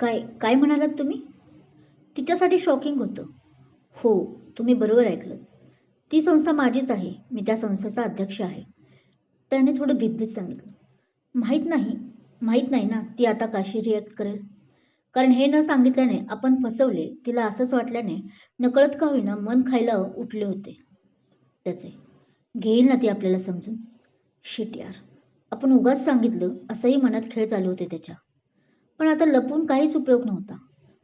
काय काय म्हणालात तुम्ही? तिच्यासाठी शॉकिंग होतं. हो तुम्ही बरोबर ऐकलं ती संस्था माझीच आहे. मी त्या संस्थेचा अध्यक्ष आहे. त्याने थोडं भीतभीत सांगितलं. माहीत नाही माहीत नाही ना ती आता काशी रिॲक्ट करेल? कारण हे न सांगितल्याने आपण फसवले तिला असंच वाटल्याने नकळत का होईना मन खायला उठले होते. त्याचे घेईल ना ती आपल्याला समजून? शिट यार आपण उगाच सांगितलं असंही मनात खेळ चालू होते त्याच्या. पण आता लपून काहीच उपयोग नव्हता.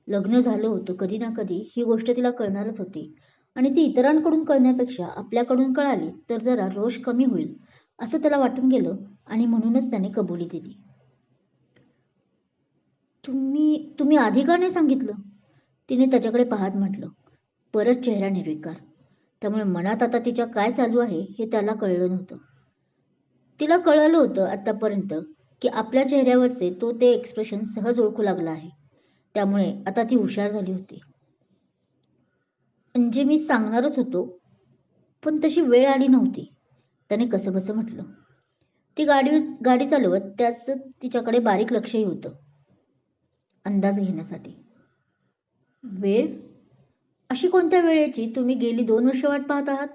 लग्न झालं होतं कधी ना कधी ही गोष्ट तिला कळणारच होती. आणि ती इतरांकडून कळण्यापेक्षा आपल्याकडून कळाली तर जरा रोष कमी होईल असं त्याला वाटून गेलं आणि म्हणूनच त्याने कबुली दिली. तुम्ही तुम्ही आधी का नाही सांगितलं? तिने त्याच्याकडे पाहत म्हटलं. परत चेहरा निर्विकार. त्यामुळे मनात आता तिच्या काय चालू आहे हे त्याला कळलं नव्हतं. तिला कळलं होतं आत्तापर्यंत की आपल्या चेहऱ्यावरचे तो ते एक्सप्रेशन सहज ओळखू लागला आहे. त्यामुळे आता ती हुशार झाली होती. म्हणजे मी सांगणारच होतो पण तशी वेळ आली नव्हती. त्याने कसं बसं म्हटलं. ती गाडी गाडी चालवत त्याचं तिच्याकडे बारीक लक्षही होतं. अंदाज घेण्यासाठी. वेळ? अशी कोणत्या वेळेची तुम्ही गेली दोन वर्ष वाट पाहत आहात?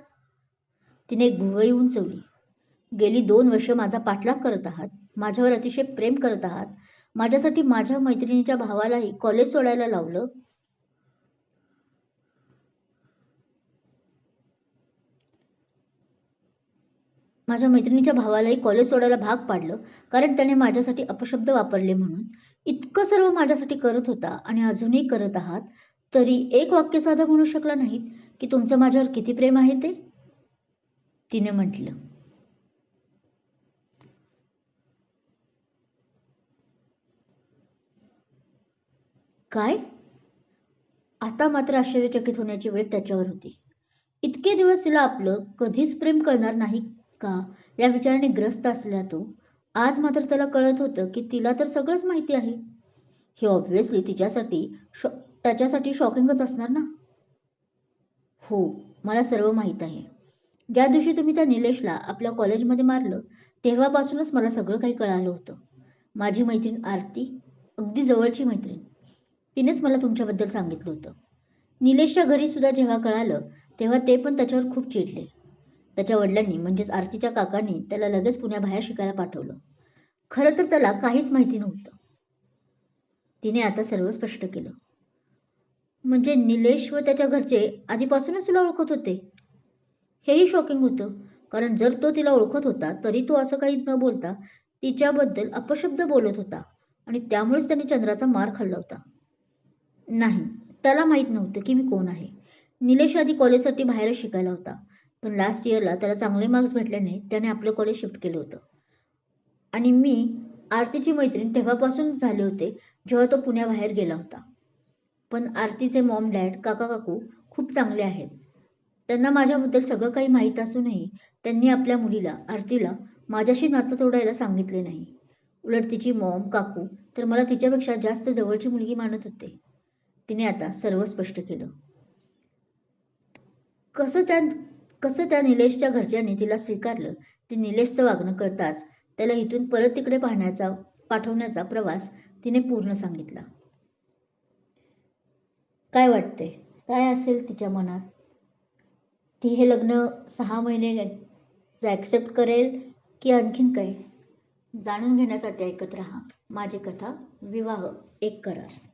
तिने एक भुवई उंचवली. गेली दोन वर्ष माझा पाठलाग करत आहात माझ्यावर अतिशय प्रेम करत आहात माझ्यासाठी माझ्या मैत्रिणीच्या भावालाही कॉलेज सोडायला लावलं? माझ्या मैत्रिणीच्या भावालाही कॉलेज सोडायला भाग पाडलं कारण त्याने माझ्यासाठी अपशब्द वापरले म्हणून. इतकं सर्व माझ्यासाठी करत होता आणि अजूनही करत आहात तरी एक वाक्य साधं म्हणू शकला नाहीत की तुमचं माझ्यावर किती प्रेम आहे ते? तिने म्हटलं. काय? आता मात्र आश्चर्यचकित होण्याची वेळ त्याच्यावर होती. इतके दिवस तिला आपलं कधीच प्रेम कळणार नाही का? या विचाराने ग्रस्त असल्या तो. आज मात्र त्याला कळत होतं की तिला तर सगळंच माहिती आहे. हे ऑब्व्हियसली तिच्यासाठी शॉ त्याच्यासाठी शॉकिंगच असणार ना? हो मला सर्व माहीत आहे. ज्या दिवशी तुम्ही त्या निलेशला आपल्या कॉलेजमध्ये मारलं तेव्हापासूनच मला सगळं काही कळालं होतं. माझी मैत्रीण आरती अगदी जवळची मैत्रीण. तिनेच मला तुमच्याबद्दल सांगितलं होतं. निलेशच्या घरी सुद्धा जेव्हा कळालं तेव्हा ते पण त्याच्यावर खूप चिडले. त्याच्या वडिलांनी म्हणजेच आरतीच्या काकांनी त्याला लगेच पुण्याबाहेर शिकायला पाठवलं. खरं तर त्याला काहीच माहिती नव्हतं. तिने आता सर्व स्पष्ट केलं. म्हणजे निलेश व त्याच्या घरचे आधीपासूनच तुला ओळखत होते? हेही शॉकिंग होतं. कारण जर तो तिला ओळखत होता तरी तो असं काही न बोलता तिच्याबद्दल अपशब्द बोलत होता. आणि त्यामुळेच त्याने चंद्राचा मार खाल्ला होता. नाही. त्याला माहीत नव्हतं की मी कोण आहे. निलेश आधी कॉलेजसाठी बाहेरच शिकायला होता. पण लास्ट इयरला त्याला चांगले मार्क्स भेटल्याने त्याने आपलं कॉलेज शिफ्ट केलं होतं. आणि मी आरतीची मैत्रीण तेव्हापासून झाले होते जेव्हा तो पुण्याबाहेर गेला होता. पण आरतीचे मॉम डॅड काका काकू खूप चांगले आहेत. त्यांना माझ्याबद्दल सगळं काही माहीत असूनही त्यांनी आपल्या मुलीला आरतीला माझ्याशी नातं तोडायला सांगितले नाही. उलट तिची मॉम काकू तर मला तिच्यापेक्षा जास्त जवळची मुलगी मानत होते. तिने आता सर्व स्पष्ट केलं. कसं त्या कसं त्या निलेशच्या घरच्यांनी तिला स्वीकारलं ते निलेशचं वागणं कळताच त्याला इथून परत तिकडे पाहण्याचा पाठवण्याचा प्रवास तिने पूर्ण सांगितला. काय वाटते काय असेल तिच्या मनात? ती हे लग्न सहा महिने ॲक्सेप्ट करेल की आणखीन काय? जाणून घेण्यासाठी ऐकत राहा. माझी कथा विवाह एक करार.